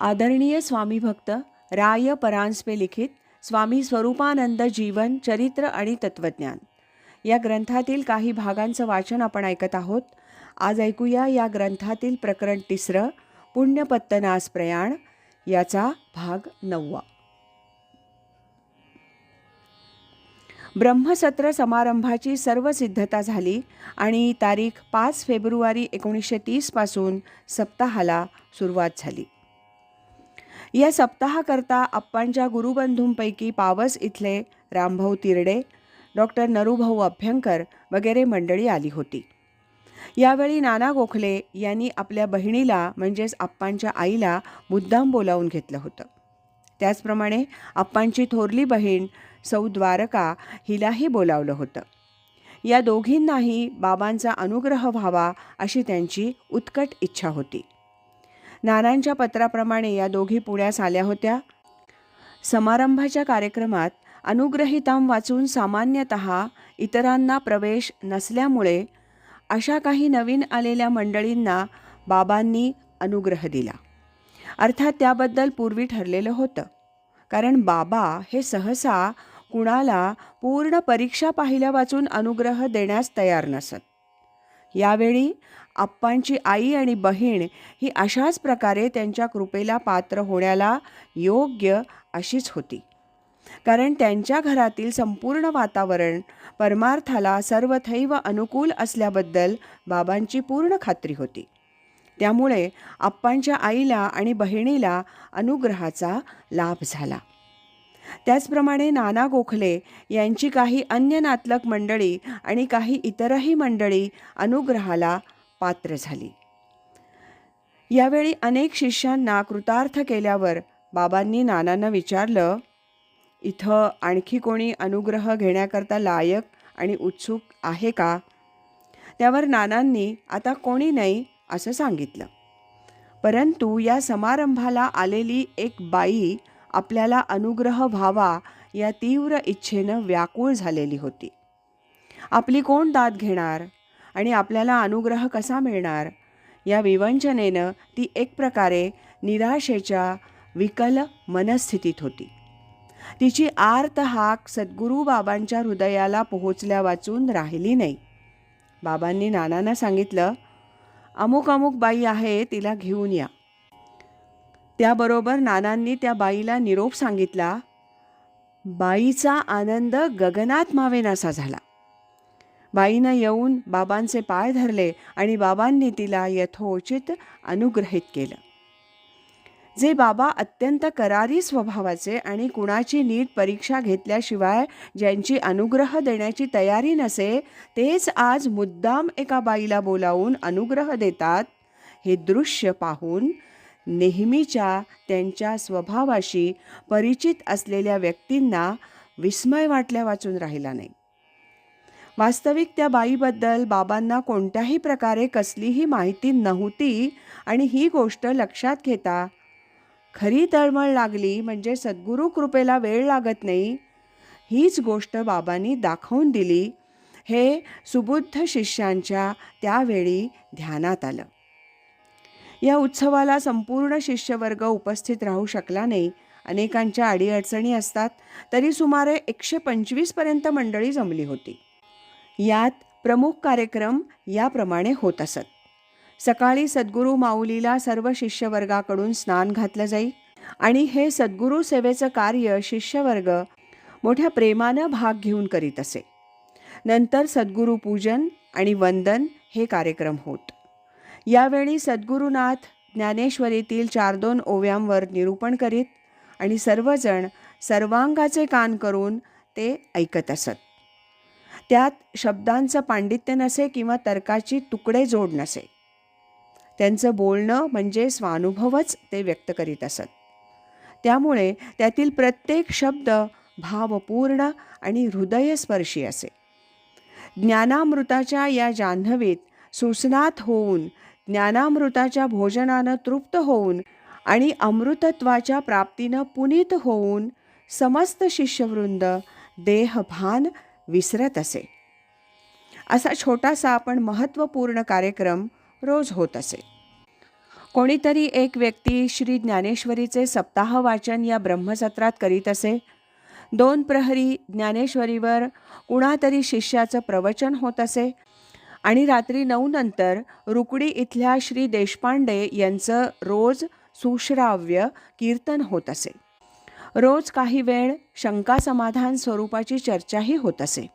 आदरणीय स्वामी भक्त राय परांजपे लिखित स्वामी स्वरूपानंद जीवन चरित्र आणि तत्वज्ञान. या ग्रंथातील काही भागांचं वाचन आपण ऐकत आहोत. आज ऐकूया या ग्रंथातील प्रकरण तिसरं पुण्यपत्तनास प्रयाण. याचा भाग नववा. ब्रह्मसत्र समारंभाची सर्व सिद्धता झाली आणि तारीख पाच फेब्रुवारी एकोणीसशे तीसपासून सप्ताहाला सुरुवात झाली. या सप्ताहाकरता अप्पांच्या गुरुबंधूंपैकी पावस इथले रामभाऊ तिरडे डॉक्टर नरूभाऊ अभ्यंकर वगैरे मंडळी आली होती. यावेळी नाना गोखले यांनी आपल्या बहिणीला म्हणजेच आप्पांच्या आईला मुद्दाम बोलावून घेतलं होतं. त्याचप्रमाणे आप्पांची थोरली बहीण सौ द्वारका हिलाही बोलावलं होतं. या दोघींनाही बाबांचा अनुग्रह व्हावा अशी त्यांची उत्कट इच्छा होती. नानांच्या पत्राप्रमाणे या दोघी पुण्यास आल्या होत्या. समारंभाच्या कार्यक्रमात अनुग्रहिताम वाचून सामान्यतः इतरांना प्रवेश नसल्यामुळे अशा काही नवीन आलेल्या मंडळींना बाबांनी अनुग्रह दिला. अर्थात त्याबद्दल पूर्वी ठरलेलं होतं. कारण बाबा हे सहसा कुणाला पूर्ण परीक्षा पाहिल्या वाचून अनुग्रह देण्यास तयार नसत. यावेळी आप्पांची आई आणि बहीण ही अशाच प्रकारे त्यांच्या कृपेला पात्र होण्याला योग्य अशीच होती. कारण त्यांच्या घरातील संपूर्ण वातावरण परमार्थाला सर्वथैव अनुकूल असल्याबद्दल बाबांची पूर्ण खात्री होती. त्यामुळे आप्पांच्या आईला आणि बहिणीला अनुग्रहाचा लाभ झाला. त्याचप्रमाणे नाना गोखले यांची काही अन्य नातलक मंडळी आणि काही इतरही मंडळी अनुग्रहाला पात्र झाली. यावेळी अनेक शिष्यांना कृतार्थ केल्यावर बाबांनी नानांना विचारलं इथं आणखी कोणी अनुग्रह घेण्याकरता लायक आणि उत्सुक आहे का? त्यावर नानांनी आता कोणी नाही असं सांगितलं. परंतु या समारंभाला आलेली एक बाई आपल्याला अनुग्रह व्हावा या तीव्र इच्छेनं व्याकुळ झालेली होती. आपली कोण दाद घेणार आणि आपल्याला अनुग्रह कसा मिळणार? या विवंचनेनं ती एक प्रकारे निराशेच्या विकल मनस्थितीत होती. तिची आर्त हाक सद्गुरू बाबांच्या हृदयाला पोहोचल्या वाचून राहिली नाही. बाबांनी नानांना सांगितलं अमुक अमुक बाई आहे तिला घेऊन या. त्याबरोबर नानांनी त्या बाईला निरोप सांगितला बाईचा आनंद गगनात मावेनासा झाला. बाईनं येऊन बाबांचे पाय धरले आणि बाबांनी तिला यथोचित अनुग्रहित केलं. जे बाबा अत्यंत करारी स्वभावाचे आणि कुणाची नीट परीक्षा घेतल्याशिवाय ज्यांची अनुग्रह देण्याची तयारी नसे तेच आज मुद्दाम एका बाईला बोलावून अनुग्रह देतात हे दृश्य पाहून नेहमीच्या त्यांच्या स्वभावाशी परिचित असलेल्या व्यक्तींना विस्मय वाटल्या वाचून राहिला नाही. वास्तविक त्या बाईबद्दल बाबांना कोणत्याही प्रकारे कसलीही माहिती नव्हती आणि ही गोष्ट लक्षात घेता खरी तळमळ लागली म्हणजे सद्गुरू कृपेला वेळ लागत नाही हीच गोष्ट बाबांनी दाखवून दिली हे सुबुद्ध शिष्यांच्या त्यावेळी ध्यानात आलं. या उत्सवाला संपूर्ण शिष्यवर्ग उपस्थित राहू शकला नाही. अनेकांच्या अडीअडचणी असतात तरी सुमारे एकशे पंचवीसपर्यंत मंडळी जमली होती. यात प्रमुख कार्यक्रम याप्रमाणे होत असत. सकाळी सद्गुरू माऊलीला सर्व शिष्यवर्गाकडून स्नान घातलं जाई आणि हे सद्गुरू सेवेचं कार्य शिष्यवर्ग मोठ्या प्रेमानं भाग घेऊन करीत असे. नंतर सद्गुरू पूजन आणि वंदन हे कार्यक्रम होत. यावेळी सद्गुरुनाथ ज्ञानेश्वरीतील चार दोन ओव्यांवर निरूपण करीत आणि सर्वजण सर्वांगाचे कान करून ते ऐकत असत. त्यात शब्दांचं पांडित्य नसे किंवा तर्काची तुकडे जोड नसे. त्यांचं बोलणं म्हणजे स्वानुभवच ते व्यक्त करीत असत. त्यामुळे त्यातील प्रत्येक शब्द भावपूर्ण आणि हृदयस्पर्शी असे. ज्ञानामृताच्या या जान्हवीत सुस्नात होऊन ज्ञानामृताच्या भोजनानं तृप्त होऊन आणि अमृतत्वाच्या प्राप्तीनं पुनीत होऊन समस्त शिष्यवृंद देहभान विसरत असे. असा छोटासा पण महत्त्वपूर्ण कार्यक्रम रोज होत असे. कोणीतरी एक व्यक्ती श्री ज्ञानेश्वरीचे सप्ताह वाचन या ब्रह्मसत्रात करीत असे. दोन प्रहरी ज्ञानेश्वरीवर कुणातरी शिष्याचं प्रवचन होत असे. आणि रात्री नऊ नंतर रुकडी इथल्या श्री देशपांडे यांचं रोज सुश्राव्य कीर्तन होत असे. रोज काही वेळ शंका समाधान स्वरूपाची चर्चाही होत असे.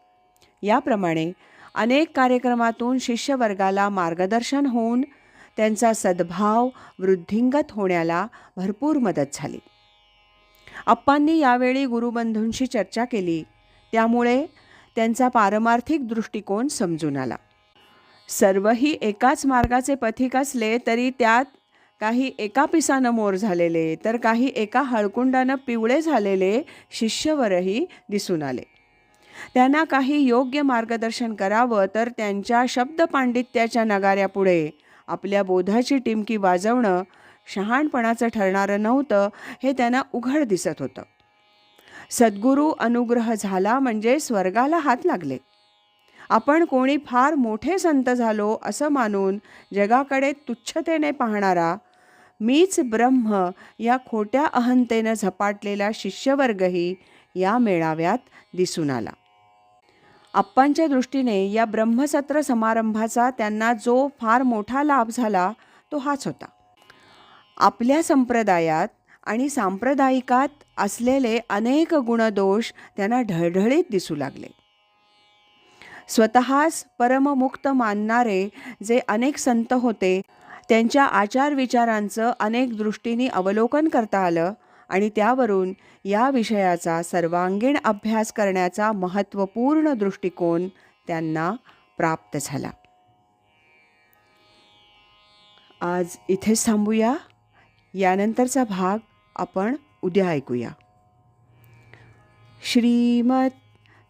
याप्रमाणे अनेक कार्यक्रमातून शिष्यवर्गाला मार्गदर्शन होऊन त्यांचा सद्भाव वृद्धिंगत होण्याला भरपूर मदत झाली. अप्पांनी यावेळी गुरुबंधूंशी चर्चा केली त्यामुळे त्यांचा पारमार्थिक दृष्टिकोन समजून आला. सर्वही एकाच मार्गाचे पथिक असले तरी त्यात काही एका पिसानं मोर झालेले तर काही एका हळकुंडानं पिवळे झालेले शिष्यवरही दिसून आले. त्यांना काही योग्य मार्गदर्शन करावं तर त्यांच्या शब्द पांडित्याच्या नगाऱ्यापुढे आपल्या बोधाची टिमकी वाजवणं शहाणपणाचं ठरणारं नव्हतं हे त्यांना उघड दिसत होतं. सद्गुरू अनुग्रह झाला म्हणजे स्वर्गाला हात लागले. आपण कोणी फार मोठे संत झालो असं मानून जगाकडे तुच्छतेने पाहणारा मीच ब्रह्म या खोट्या अहंतेनं झपाटलेला शिष्यवर्गही या मेळाव्यात दिसून आला. आप्पांच्या दृष्टीने या ब्रह्मसत्र समारंभाचा त्यांना जो फार मोठा लाभ झाला तो हाच होता. आपल्या संप्रदायात आणि सांप्रदायिकात असलेले अनेक गुणदोष त्यांना ढळढळीत दिसू लागले. स्वतःच परममुक्त मानणारे जे अनेक संत होते त्यांच्या आचारविचारांचं अनेक दृष्टीने अवलोकन करता आलं आणि त्यावरून या विषयाचा सर्वांगीण अभ्यास करण्याचा महत्त्वपूर्ण दृष्टिकोन त्यांना प्राप्त झाला. आज इथेच थांबूया. यानंतरचा भाग आपण उद्या ऐकूया. श्रीमत